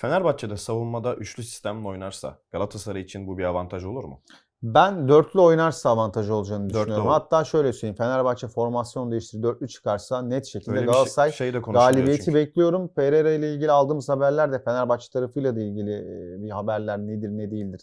Fenerbahçe'de savunmada üçlü sistemle oynarsa Galatasaray için bu bir avantaj olur mu? Ben dörtlü oynarsa avantajı olacağını Dörtlü düşünüyorum. olur. Hatta şöyle söyleyeyim. Fenerbahçe formasyon değiştirip dörtlü çıkarsa net şekilde Öyle şey, Galatasaray şey de galibiyeti çünkü. bekliyorum. Pereira ile ilgili aldığımız haberler de Fenerbahçe tarafıyla da ilgili e, bir haberler nedir ne değildir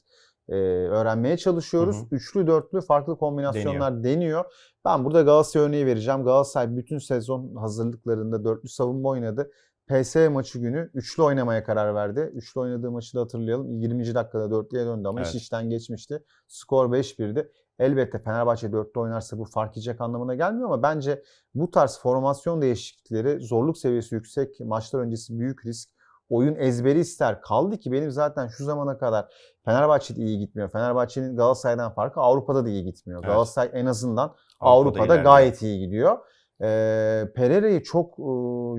e, öğrenmeye çalışıyoruz. Hı hı. Üçlü dörtlü farklı kombinasyonlar deniyor. Ben burada Galatasaray örneği vereceğim. Galatasaray bütün sezon hazırlıklarında dörtlü savunma oynadı. PSV maçı günü üçlü oynamaya karar verdi. Üçlü oynadığı maçı da hatırlayalım. 20. dakikada dörtlüye döndü ama Evet. iş işten geçmişti. Skor 5-1'di. Elbette Fenerbahçe dörtlü oynarsa bu fark yiyecek anlamına gelmiyor ama bence bu tarz formasyon değişiklikleri zorluk seviyesi yüksek, maçlar öncesi büyük risk, oyun ezberi ister. Kaldı ki benim zaten şu zamana kadar Fenerbahçe'de iyi gitmiyor. Fenerbahçe'nin Galatasaray'dan farkı Avrupa'da da iyi gitmiyor. Evet. Galatasaray en azından Avrupa'da Avrupa'da, gayet iyi gidiyor. Ee, Pereira'yı çok e,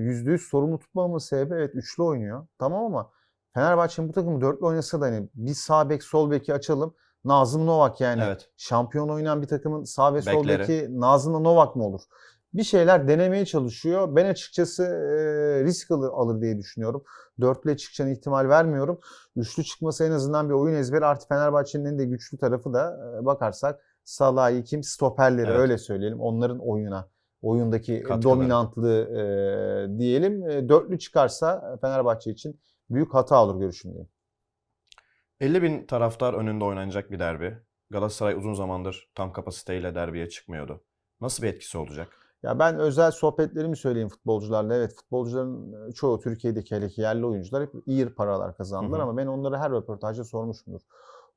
yüzde yüz sorumlu tutmamın sebebi evet üçlü oynuyor. Tamam ama Fenerbahçe'nin bu takımı dörtlü oynasa da hani bir sağ bek sol beki açalım. Nazım Novak yani Evet. şampiyon oynayan bir takımın sağ ve sol beki Nazım'la Novak mı olur? Bir şeyler denemeye çalışıyor. Ben açıkçası e, risk alır, alır diye düşünüyorum. Dörtlüye çıkacağına ihtimal vermiyorum. Üçlü çıkması en azından bir oyun ezberi. Artı Fenerbahçe'nin en de güçlü tarafı da e, bakarsak Salah'ı kim stoperleri Evet. öyle söyleyelim. Onların oyuna, oyundaki Katkıları. dominantlığı e, diyelim. E, dörtlü çıkarsa Fenerbahçe için büyük hata olur görüşümdeyim. 50 bin taraftar önünde oynanacak bir derbi. Galatasaray uzun zamandır tam kapasiteyle derbiye çıkmıyordu. Nasıl bir etkisi olacak? Ya ben özel sohbetlerimi söyleyeyim futbolcularla. Evet futbolcuların çoğu Türkiye'deki hele ki yerli oyuncular hep iyi paralar kazandılar Hı hı. ama ben onlara her röportajda sormuşumdur.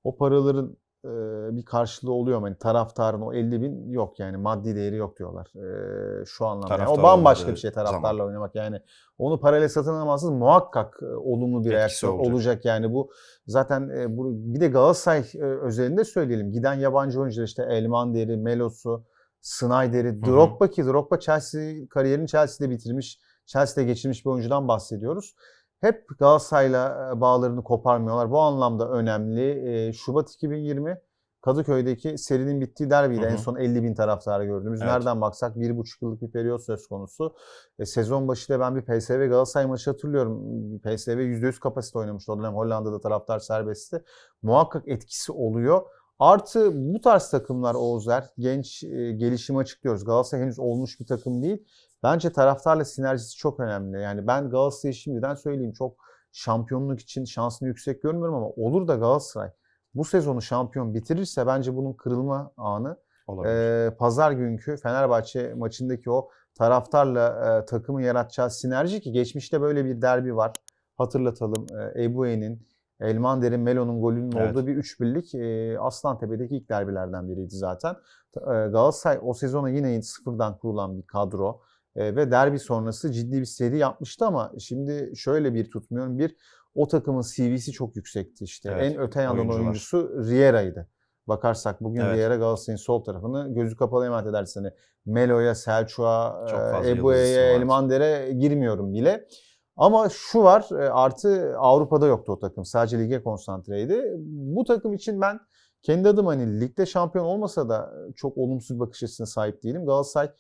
O paraların e, bir karşılığı oluyor mu? Yani taraftarın o 50 bin yok yani maddi değeri yok diyorlar. E, şu anlamda. Yani o bambaşka bir şey taraftarla zaman. oynamak. Yani onu parayla satın alamazsınız. Muhakkak olumlu bir Etkisi reaksiyon olacak. olacak. yani bu. Zaten e, bu, bir de Galatasaray e, özelinde söyleyelim. Giden yabancı oyuncular işte Elmander'i, Melos'u, Snyder'i. Drogba ki Drogba Chelsea kariyerini Chelsea'de bitirmiş, Chelsea'de geçirmiş bir oyuncudan bahsediyoruz. Hep Galatasaray'la e, bağlarını koparmıyorlar. Bu anlamda önemli. E, Şubat 2020 Kadıköy'deki serinin bittiği. Hı hı. En son 50 bin taraftarı gördüğümüz. Evet. Nereden baksak bir buçuk yıllık bir periyot söz konusu. E, sezon başında ben bir PSV Galatasaray maçı hatırlıyorum. PSV %100 kapasite oynamıştı. O dönem Hollanda'da taraftar serbestti. Muhakkak etkisi oluyor. Artı bu tarz takımlar Oğuzlar genç e, gelişim açıklıyoruz. Galatasaray henüz olmuş bir takım değil. Bence taraftarla sinerjisi çok önemli. Yani ben Galatasaray'ı şimdiden söyleyeyim çok şampiyonluk için şansını yüksek görmüyorum ama olur da Galatasaray bu sezonu şampiyon bitirirse bence bunun kırılma anı Olabilir. e, pazar günkü Fenerbahçe maçındaki o taraftarla e, takımın yaratacağı sinerji ki geçmişte böyle bir derbi var. Hatırlatalım e, Ebue'nin, Elmander'in, Melo'nun golünün Evet. olduğu bir 3 birlik e, Aslantepe'deki ilk derbilerden biriydi zaten. E, Galatasaray o sezona yine sıfırdan kurulan bir kadro e, ve derbi sonrası ciddi bir seri yapmıştı ama şimdi şöyle bir tutmuyorum. Bir o takımın CV'si çok yüksekti işte. Evet, En öte yandan oyuncular. oyuncusu Riera'ydı. Bakarsak bugün Evet. Riera Galatasaray'ın sol tarafını gözü kapalı emanet edersin. Hani Melo'ya, Selçuk'a, e, var. Elmander'e girmiyorum bile. Ama şu var artı Avrupa'da yoktu o takım. Sadece lige konsantreydi. Bu takım için ben kendi adım hani ligde şampiyon olmasa da çok olumsuz bir bakış açısına sahip değilim. Galatasaray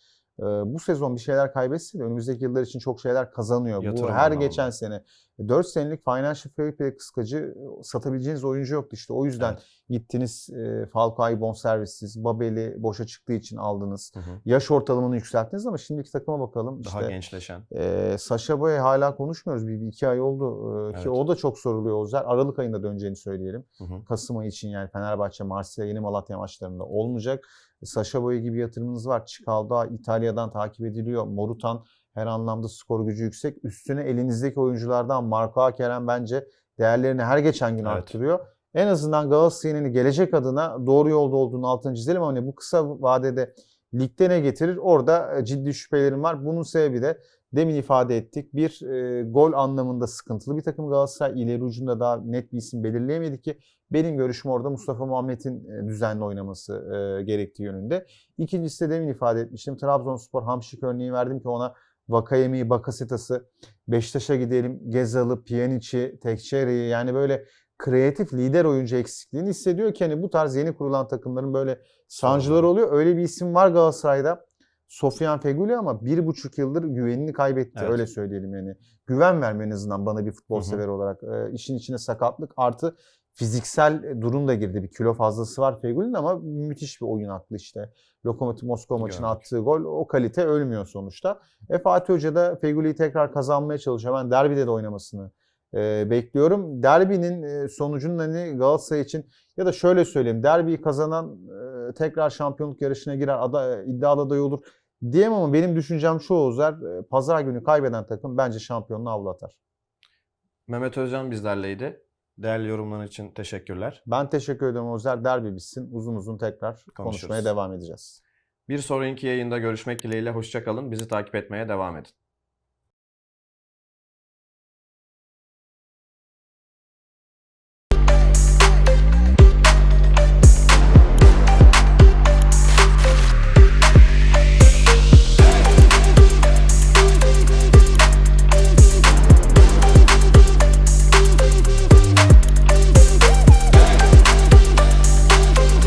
bu sezon bir şeyler kaybetse de önümüzdeki yıllar için çok şeyler kazanıyor. Yatırım Bu her anlamında. geçen sene 4 senelik financial fair play kıskacı e, satabileceğiniz oyuncu yoktu işte. O yüzden Evet. Gittiniz e, Falcao'yu bonservissiz, Babel'i boşa çıktığı için aldınız. Hı hı. Yaş ortalamanı yükselttiniz ama şimdiki takıma bakalım. Daha işte, gençleşen. ee, Sasha Boye hala konuşmuyoruz. Bir, bir iki ay oldu ee, Evet. ki o da çok soruluyor Ozer. Aralık ayında döneceğini söyleyelim. Hı hı. Kasım ayı için yani Fenerbahçe, Marsilya, Yeni Malatya maçlarında olmayacak. Sasha Boye gibi yatırımınız var. Çikalda İtalya'dan takip ediliyor. Morutan her anlamda skor gücü yüksek. Üstüne elinizdeki oyunculardan Marco Kerem bence değerlerini her geçen gün Evet. arttırıyor. En azından Galatasaray'ın gelecek adına doğru yolda olduğunu altını çizelim ama hani bu kısa vadede ligde ne getirir? Orada e, ciddi şüphelerim var. Bunun sebebi de demin ifade ettik. Bir e, gol anlamında sıkıntılı bir takım Galatasaray. İleri ucunda daha net bir isim belirleyemedi ki benim görüşüm orada Mustafa Muhammed'in e, düzenli oynaması e, gerektiği yönünde. İkincisi de demin ifade etmiştim. Trabzonspor Hamşik örneği verdim ki ona Vakayemi, Bakasetas'ı, Beşiktaş'a gidelim, Gezal'ı, Pjanic'i, Tekşehir'i yani böyle kreatif lider oyuncu eksikliğini hissediyor ki hani bu tarz yeni kurulan takımların böyle sancıları oluyor. Öyle bir isim var Galatasaray'da. Sofyan Feguli ama bir buçuk yıldır güvenini kaybetti. Evet. Öyle söyleyelim yani. Güven verme en azından bana bir futbol Hı hı. sever olarak. Ee, işin içine sakatlık artı fiziksel durum da girdi. Bir kilo fazlası var Feguli'nin ama müthiş bir oyun aklı işte. Lokomotiv Moskova maçına Gördük. attığı gol o kalite ölmüyor sonuçta. E Fatih Hoca da Feguli'yi tekrar kazanmaya çalışıyor. Ben derbide de oynamasını e, bekliyorum. Derbinin e, sonucunun hani Galatasaray için ya da şöyle söyleyeyim. Derbiyi kazanan e, tekrar şampiyonluk yarışına girer, ada, iddialı aday olur diyemem ama benim düşüncem şu Ozer. e, Pazar günü kaybeden takım bence şampiyonluğu avlatar. Mehmet Özcan bizlerleydi. Değerli yorumların için teşekkürler. Ben teşekkür ederim Ozer. Derbi bitsin. Uzun uzun tekrar konuşmaya devam edeceğiz. Bir sonraki yayında görüşmek dileğiyle hoşça kalın. Bizi takip etmeye devam edin.